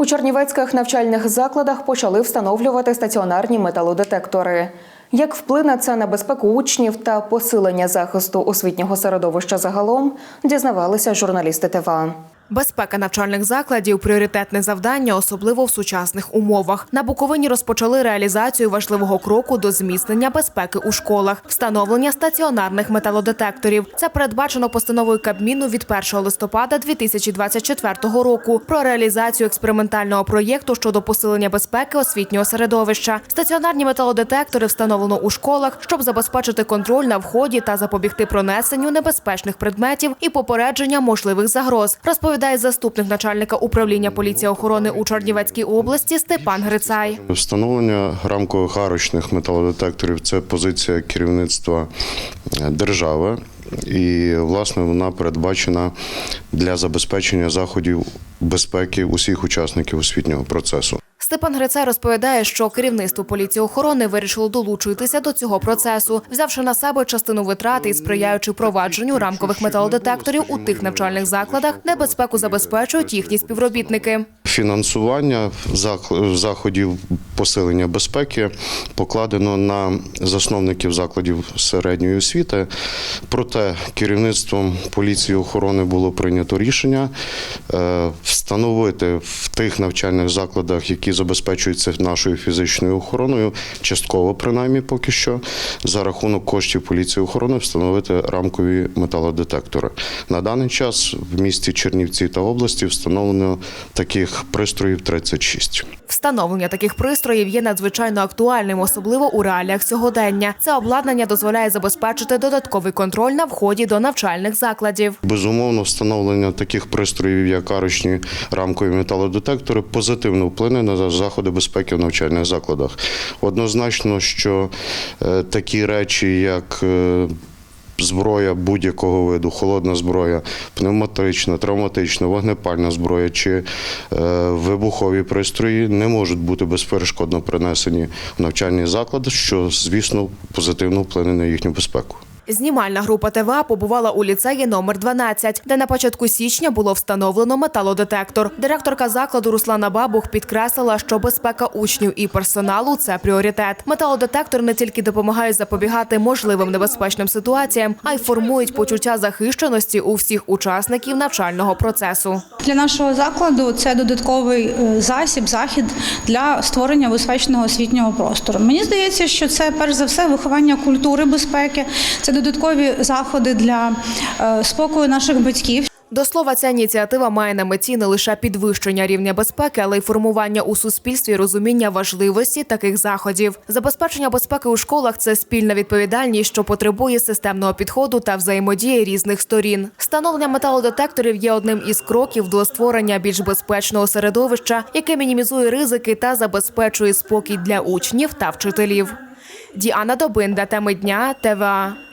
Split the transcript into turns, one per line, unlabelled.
У чернівецьких навчальних закладах почали встановлювати стаціонарні металодетектори. Як вплине це на безпеку учнів та посилення захисту освітнього середовища загалом, дізнавалися журналісти ТВА.
Безпека навчальних закладів пріоритетне завдання, особливо в сучасних умовах. На Буковині розпочали реалізацію важливого кроку до зміцнення безпеки у школах, встановлення стаціонарних металодетекторів. Це передбачено постановою Кабміну від 1 листопада 2024 року про реалізацію експериментального проєкту щодо посилення безпеки освітнього середовища. Стаціонарні металодетектори встановлено у школах, щоб забезпечити контроль на вході та запобігти пронесенню небезпечних предметів і попередження можливих загроз. Розповідає заступник начальника управління поліції охорони у Чернівецькій області Степан Грицай.
Встановлення рамкових арочних металодетекторів це позиція керівництва е, держави, і власне вона передбачена для забезпечення заходів безпеки усіх учасників освітнього процесу.
Степан Грицай розповідає, що керівництво поліції охорони вирішило долучитися до цього процесу, взявши на себе частину витрат і сприяючи провадженню рамкових металодетекторів у тих навчальних закладах, де безпеку забезпечують їхні співробітники.
Фінансування зах- заходів посилення безпеки покладено на засновників закладів середньої освіти. Проте керівництвом поліції охорони було прийнято рішення е, встановити в тих навчальних закладах, які забезпечуються нашою фізичною охороною, частково принаймні поки що, за рахунок коштів поліції охорони встановити рамкові металодетектори. На даний час в місті Чернівці та області встановлено таких пристроїв 36.
Встановлення таких пристроїв є надзвичайно актуальним, особливо у реаліях сьогодення. Це обладнання дозволяє забезпечити додатковий контроль на вході до навчальних закладів.
Безумовно, встановлення таких пристроїв, як арочні рамкові металодетектори, позитивно вплине на заходи безпеки в навчальних закладах. Однозначно, що е, такі речі, як е, Зброя будь-якого виду, холодна зброя, пневматична, травматична, вогнепальна зброя чи е, вибухові пристрої не можуть бути безперешкодно принесені в навчальні заклади, що, звісно, позитивно вплине на їхню безпеку.
Знімальна група ТВА побувала у ліцеї номер 12, де на початку січня було встановлено металодетектор. Директорка закладу Руслана Бабух підкреслила, що безпека учнів і персоналу це пріоритет. Металодетектор не тільки допомагає запобігати можливим небезпечним ситуаціям, а й формують почуття захищеності у всіх учасників навчального процесу.
Для нашого закладу це додатковий е, засіб, захід для створення безпечного освітнього простору. Мені здається, що це перш за все виховання культури безпеки, це додаткові заходи для е, спокою наших батьків.
До слова, ця ініціатива має на меті не лише підвищення рівня безпеки, але й формування у суспільстві розуміння важливості таких заходів. Забезпечення безпеки у школах це спільна відповідальність, що потребує системного підходу та взаємодії різних сторін. Встановлення металодетекторів є одним із кроків до створення більш безпечного середовища, яке мінімізує ризики та забезпечує спокій для учнів та вчителів. Діана Добинда, теми дня, ТВА.